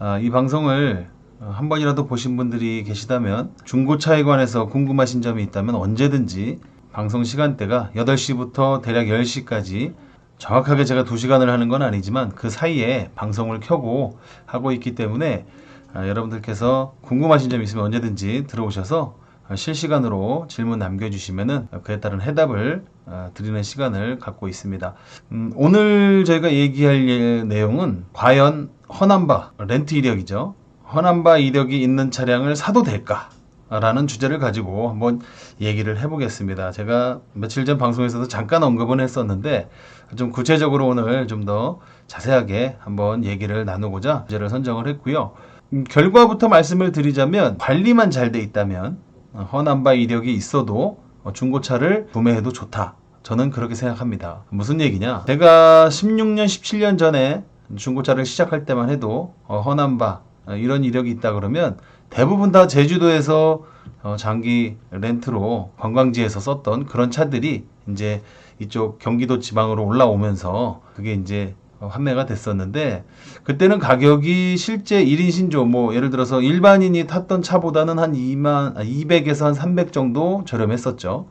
아, 이 방송을 어, 한 번이라도 보신 분들이 계시다면 중고차에 관해서 궁금하신 점이 있다면 언제든지 방송 시간대가 8시부터 대략 10시까지 정확하게 제가 2시간을 하는 건 아니지만 그 사이에 방송을 켜고 하고 있기 때문에 아, 여러분들께서 궁금하신 점 있으면 언제든지 들어오셔서 아, 실시간으로 질문 남겨주시면은 그에 따른 해답을 아, 드리는 시간을 갖고 있습니다. 음, 오늘 저희가 얘기할 예- 내용은 과연 허남바 렌트 이력이죠. 허남바 이력이 있는 차량을 사도 될까? 라는 주제를 가지고 한번 얘기를 해보겠습니다. 제가 며칠 전 방송에서도 잠깐 언급은 했었는데 좀 구체적으로 오늘 좀 더 자세하게 한번 얘기를 나누고자 주제를 선정을 했고요. 음, 결과부터 말씀을 드리자면 관리만 잘 돼 있다면 어, 허남바 이력이 있어도 어, 중고차를 구매해도 좋다. 저는 그렇게 생각합니다. 무슨 얘기냐? 제가 16년, 17년 전에 중고차를 시작할 때만 해도 어, 허남바 어, 이런 이력이 있다 그러면 대부분 다 제주도에서 어, 장기 렌트로 관광지에서 썼던 그런 차들이 이제 이쪽 경기도 지방으로 올라오면서 그게 이제 어, 판매가 됐었는데 그때는 가격이 실제 1인 신조 뭐 예를 들어서 일반인이 탔던 차보다는 한 2만 200에서 한 300 정도 저렴했었죠.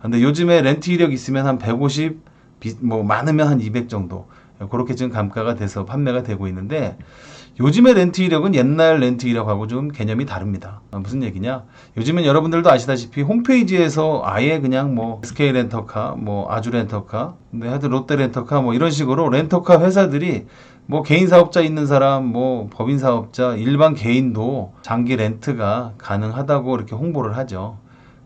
근데 요즘에 렌트 이력 있으면 한 150, 비- 뭐 많으면 한 200 정도 그렇게 지금 감가가 돼서 판매가 되고 있는데 요즘의 렌트 이력은 옛날 렌트 이력하고 좀 개념이 다릅니다. 아, 무슨 얘기냐? 요즘엔 여러분들도 아시다시피 홈페이지에서 아예 그냥 뭐 SK 렌터카, 뭐 아주 렌터카, 근데 하여튼 롯데 렌터카 뭐 이런 식으로 렌터카 회사들이 뭐 개인 사업자 있는 사람, 뭐 법인 사업자, 일반 개인도 장기 렌트가 가능하다고 이렇게 홍보를 하죠.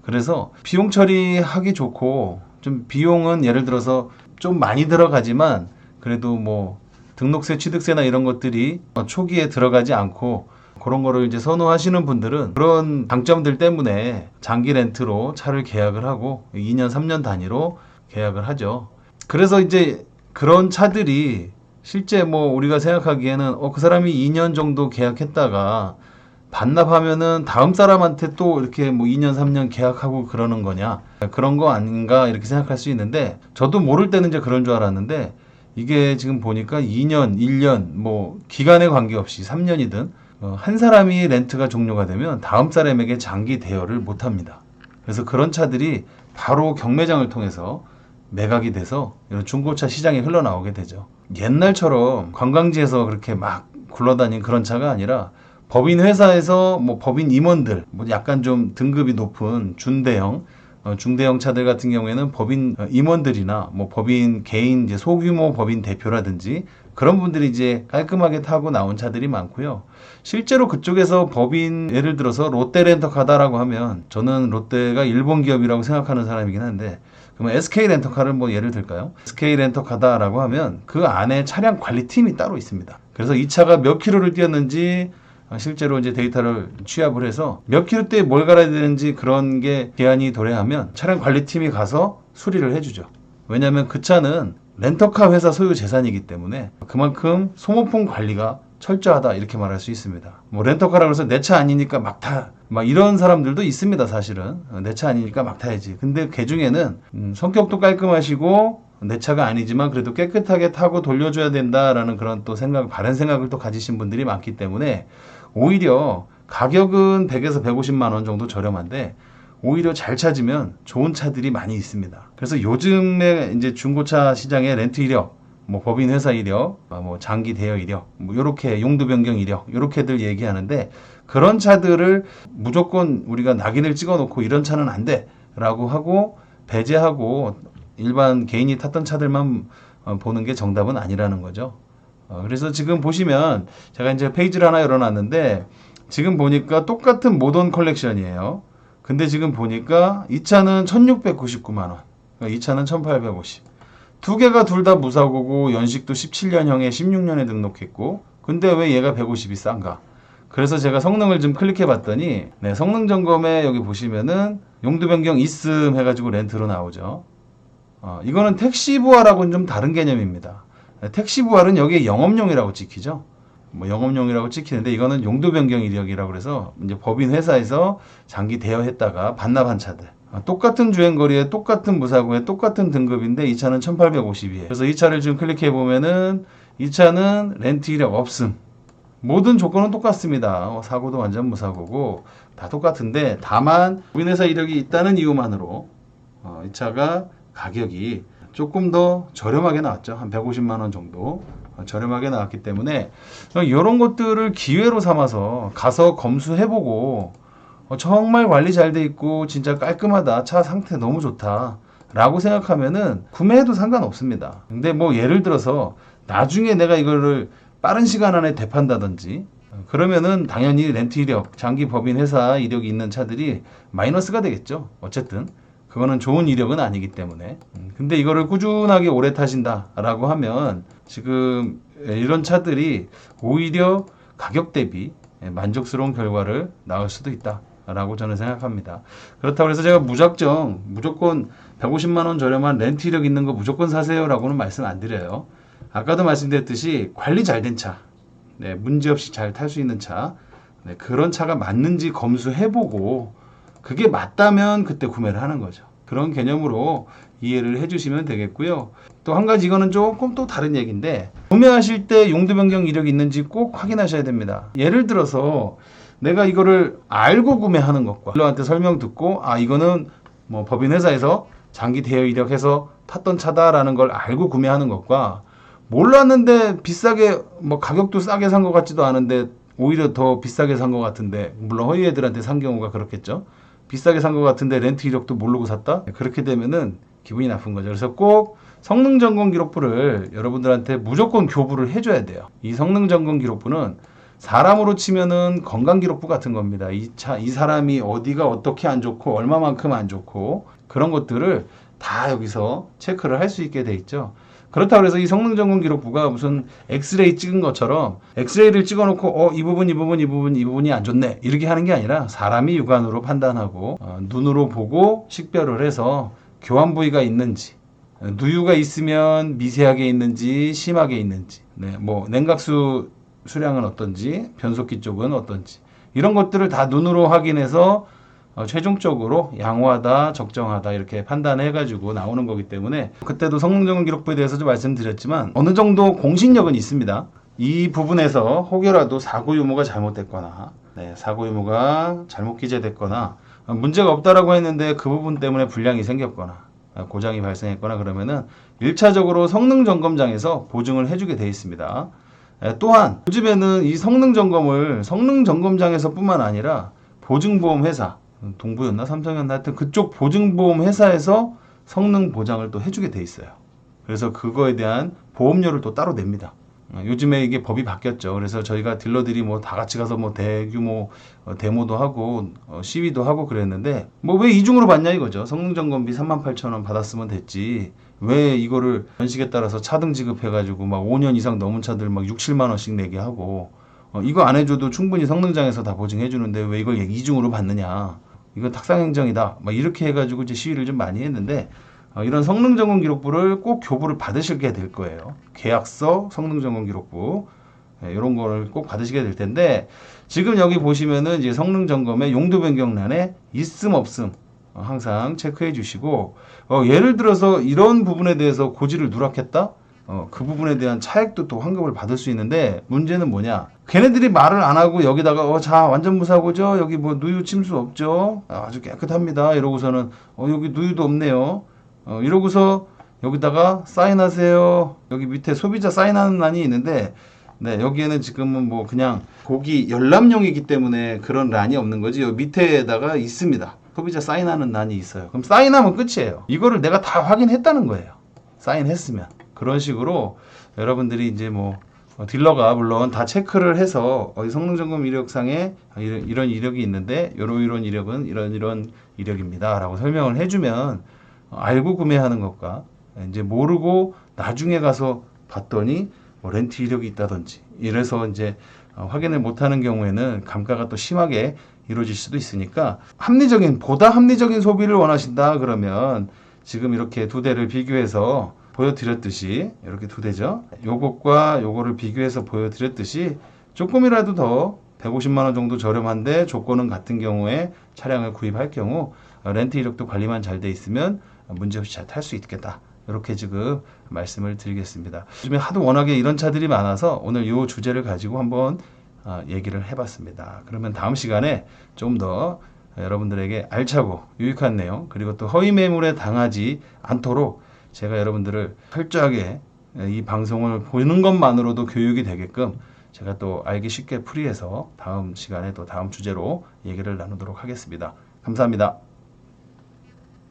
그래서 비용 처리하기 좋고 좀 비용은 예를 들어서 좀 많이 들어가지만 그래도 뭐 등록세, 취득세나 이런 것들이 어, 초기에 들어가지 않고 그런 거를 이제 선호하시는 분들은 그런 장점들 때문에 장기 렌트로 차를 계약을 하고 2년, 3년 단위로 계약을 하죠. 그래서 이제 그런 차들이 실제 뭐 우리가 생각하기에는 어, 그 사람이 2년 정도 계약했다가 반납하면은 다음 사람한테 또 이렇게 뭐 2년, 3년 계약하고 그러는 거냐. 그런 거 아닌가 이렇게 생각할 수 있는데 저도 모를 때는 이제 그런 줄 알았는데 이게 지금 보니까 2년, 1년, 뭐 기간에 관계없이 3년이든 어, 한 사람이 렌트가 종료가 되면 다음 사람에게 장기 대여를 못 합니다. 그래서 그런 차들이 바로 경매장을 통해서 매각이 돼서 이런 중고차 시장에 흘러나오게 되죠. 옛날처럼 관광지에서 그렇게 막 굴러다닌 그런 차가 아니라 법인 회사에서 뭐 법인 임원들, 뭐 약간 좀 등급이 높은 준대형, 어, 중대형 차들 같은 경우에는 법인 어, 임원들이나 뭐 법인 개인 이제 소규모 법인 대표라든지 그런 분들이 이제 깔끔하게 타고 나온 차들이 많고요. 실제로 그쪽에서 법인 예를 들어서 롯데 렌터카다라고 하면 저는 롯데가 일본 기업이라고 생각하는 사람이긴 한데 그러면 SK 렌터카를 뭐 예를 들까요? SK 렌터카다라고 하면 그 안에 차량 관리팀이 따로 있습니다. 그래서 이 차가 몇 킬로를 뛰었는지 아, 실제로 이제 데이터를 취합을 해서 몇 킬로대에 뭘 갈아야 되는지 그런 게 기한이 도래하면 차량 관리팀이 가서 수리를 해주죠. 왜냐하면 그 차는 렌터카 회사 소유 재산이기 때문에 그만큼 소모품 관리가 철저하다 이렇게 말할 수 있습니다. 뭐 렌터카라 그래서 내 차 아니니까 막 타. 막 이런 사람들도 있습니다, 사실은. 내 차 아니니까 막 타야지. 근데 그 중에는 음, 성격도 깔끔하시고 내 차가 아니지만 그래도 깨끗하게 타고 돌려줘야 된다라는 그런 또 생각, 바른 생각을 또 가지신 분들이 많기 때문에 오히려 가격은 100에서 150만 원 정도 저렴한데 오히려 잘 찾으면 좋은 차들이 많이 있습니다. 그래서 요즘에 이제 중고차 시장의 렌트 이력, 뭐 법인 회사 이력, 어, 뭐 장기 대여 이력, 뭐 요렇게 용도 변경 이력, 요렇게들 얘기하는데 그런 차들을 무조건 우리가 낙인을 찍어 놓고 이런 차는 안 돼라고 하고 배제하고 일반 개인이 탔던 차들만 어, 보는 게 정답은 아니라는 거죠. 어, 그래서 지금 보시면 제가 이제 페이지를 하나 열어놨는데 지금 보니까 똑같은 모던 컬렉션이에요. 근데 지금 보니까 이 차는 1699만 원. 그러니까 이 차는 1850. 두 개가 둘 다 무사고고 연식도 17년형에 16년에 등록했고 근데 왜 얘가 150이 싼가? 그래서 제가 성능을 좀 클릭해 봤더니 네, 성능 점검에 여기 보시면은 용도 변경 있음 해가지고 렌트로 나오죠. 어, 이거는 택시 부활하고는 좀 다른 개념입니다. 네, 택시 부활은 여기에 영업용이라고 찍히죠. 뭐 영업용이라고 찍히는데 이거는 용도 변경 이력이라고 그래서 이제 법인 회사에서 장기 대여했다가 반납한 차들. 아, 똑같은 주행거리에 똑같은 무사고에 똑같은 등급인데 이 차는 1850이에요. 그래서 이 차를 지금 클릭해 보면은 이 차는 렌트 이력 없음. 모든 조건은 똑같습니다. 어, 사고도 완전 무사고고 다 똑같은데 다만 법인회사 이력이 있다는 이유만으로 어, 이 차가 가격이 조금 더 저렴하게 나왔죠. 한 150만 원 정도 어, 저렴하게 나왔기 때문에 이런 것들을 기회로 삼아서 가서 검수해보고 어, 정말 관리 잘 돼 있고 진짜 깔끔하다. 차 상태 너무 좋다. 라고 생각하면은 구매해도 상관없습니다. 근데 뭐 예를 들어서 나중에 내가 이거를 빠른 시간 안에 대판다든지 어, 그러면은 당연히 렌트 이력, 장기 법인 회사 이력이 있는 차들이 마이너스가 되겠죠. 어쨌든 그거는 좋은 이력은 아니기 때문에. 음, 근데 이거를 꾸준하게 오래 타신다라고 하면 지금 이런 차들이 오히려 가격 대비 만족스러운 결과를 낳을 수도 있다. 라고 저는 생각합니다. 그렇다고 해서 제가 무작정 무조건 150만 원 저렴한 렌트 이력 있는 거 무조건 사세요 라고는 말씀 안 드려요. 아까도 말씀드렸듯이 관리 잘 된 차, 네, 문제 없이 잘 탈 수 있는 차, 네, 그런 차가 맞는지 검수해보고 그게 맞다면 그때 구매를 하는 거죠. 그런 개념으로 이해를 해주시면 되겠고요. 또 한 가지 이거는 조금 또 다른 얘기인데 구매하실 때 용도 변경 이력이 있는지 꼭 확인하셔야 됩니다. 예를 들어서 내가 이거를 알고 구매하는 것과 딜러한테 설명 듣고 아 이거는 뭐 법인 회사에서 장기 대여 이력해서 탔던 차다라는 걸 알고 구매하는 것과 몰랐는데 비싸게 뭐 가격도 싸게 산 것 같지도 않은데 오히려 더 비싸게 산 것 같은데 물론 허위 애들한테 산 경우가 그렇겠죠. 비싸게 산 것 같은데 렌트 이력도 모르고 샀다? 그렇게 되면은 기분이 나쁜 거죠. 그래서 꼭 성능 점검 기록부를 여러분들한테 무조건 교부를 해줘야 돼요. 이 성능 점검 기록부는 사람으로 치면은 건강 기록부 같은 겁니다. 이 차, 이 사람이 어디가 어떻게 안 좋고 얼마만큼 안 좋고 그런 것들을 다 여기서 체크를 할 수 있게 돼 있죠. 그렇다고 해서 이 성능 점검 기록부가 무슨 엑스레이 찍은 것처럼 엑스레이를 찍어놓고 어 이 부분 이 부분 이 부분 이 부분이 안 좋네. 이렇게 하는 게 아니라 사람이 육안으로 판단하고 어, 눈으로 보고 식별을 해서 교환 부위가 있는지 어, 누유가 있으면 미세하게 있는지 심하게 있는지 네, 뭐 냉각수 수량은 어떤지 변속기 쪽은 어떤지 이런 것들을 다 눈으로 확인해서 어, 최종적으로 양호하다, 적정하다 이렇게 판단해 가지고 나오는 거기 때문에 그때도 성능 점검 기록부에 대해서 좀 말씀드렸지만 어느 정도 공신력은 있습니다. 이 부분에서 혹여라도 사고 유무가 잘못됐거나 네, 사고 유무가 잘못 기재됐거나 어, 문제가 없다라고 했는데 그 부분 때문에 불량이 생겼거나 어, 고장이 발생했거나 그러면은 1차적으로 성능 점검장에서 보증을 해주게 돼 있습니다. 에, 또한 요즘에는 이 성능 점검을 성능 점검장에서뿐만 아니라 보증보험 회사 동부였나 삼성이었나 하여튼 그쪽 보증보험 회사에서 성능 보장을 또 해주게 돼 있어요. 그래서 그거에 대한 보험료를 또 따로 냅니다. 어, 요즘에 이게 법이 바뀌었죠. 그래서 저희가 딜러들이 뭐 다 같이 가서 뭐 대규모 어, 데모도 하고 어, 시위도 하고 그랬는데 뭐 왜 이중으로 받냐 이거죠. 성능 점검비 38,000원 받았으면 됐지. 왜 이거를 연식에 따라서 차등 지급해가지고 막 5년 이상 넘은 차들 막 6, 7만 원씩 내게 하고 어, 이거 안 해줘도 충분히 성능장에서 다 보증해주는데 왜 이걸 이중으로 받느냐. 이건 탁상행정이다. 막 이렇게 해가지고 이제 시위를 좀 많이 했는데 어, 이런 성능 점검 기록부를 꼭 교부를 받으시게 될 거예요. 계약서, 성능 점검 기록부 네, 이런 거를 꼭 받으시게 될 텐데 지금 여기 보시면은 이제 성능 점검의 용도 변경란에 있음 없음 어, 항상 체크해 주시고 어, 예를 들어서 이런 부분에 대해서 고지를 누락했다. 어, 그 부분에 대한 차액도 또 환급을 받을 수 있는데 문제는 뭐냐? 걔네들이 말을 안 하고 여기다가 어, 자 완전 무사고죠. 여기 뭐 누유 침수 없죠. 아, 아주 깨끗합니다. 이러고서는 어, 여기 누유도 없네요. 어, 이러고서 여기다가 사인하세요. 여기 밑에 소비자 사인하는 란이 있는데 네, 여기에는 지금은 뭐 그냥 고기 열람용이기 때문에 그런 란이 없는 거지. 여기 밑에다가 있습니다. 소비자 사인하는 란이 있어요. 그럼 사인하면 끝이에요. 이거를 내가 다 확인했다는 거예요. 사인했으면. 그런 식으로 여러분들이 이제 뭐 어, 딜러가 물론 다 체크를 해서 어, 이 성능 점검 이력상에 이런, 이력이 있는데 이런 이런 이력은 이런 이런 이력입니다라고 설명을 해주면 어, 알고 구매하는 것과 이제 모르고 나중에 가서 봤더니 뭐 렌트 이력이 있다든지 이래서 이제 어, 확인을 못하는 경우에는 감가가 또 심하게 이루어질 수도 있으니까 합리적인 보다 합리적인 소비를 원하신다 그러면 지금 이렇게 두 대를 비교해서 보여드렸듯이 이렇게 두 대죠. 요것과 요거를 비교해서 보여드렸듯이 조금이라도 더 150만 원 정도 저렴한데 조건은 같은 경우에 차량을 구입할 경우 어, 렌트 이력도 관리만 잘 돼 있으면 문제없이 잘 탈 수 있겠다. 이렇게 지금 말씀을 드리겠습니다. 요즘에 하도 워낙에 이런 차들이 많아서 오늘 이 주제를 가지고 한번 어, 얘기를 해봤습니다. 그러면 다음 시간에 좀 더 여러분들에게 알차고 유익한 내용 그리고 또 허위 매물에 당하지 않도록 제가 여러분들을 철저하게 이 방송을 보는 것만으로도 교육이 되게끔 제가 또 알기 쉽게 풀이해서 다음 시간에 또 다음 주제로 얘기를 나누도록 하겠습니다. 감사합니다.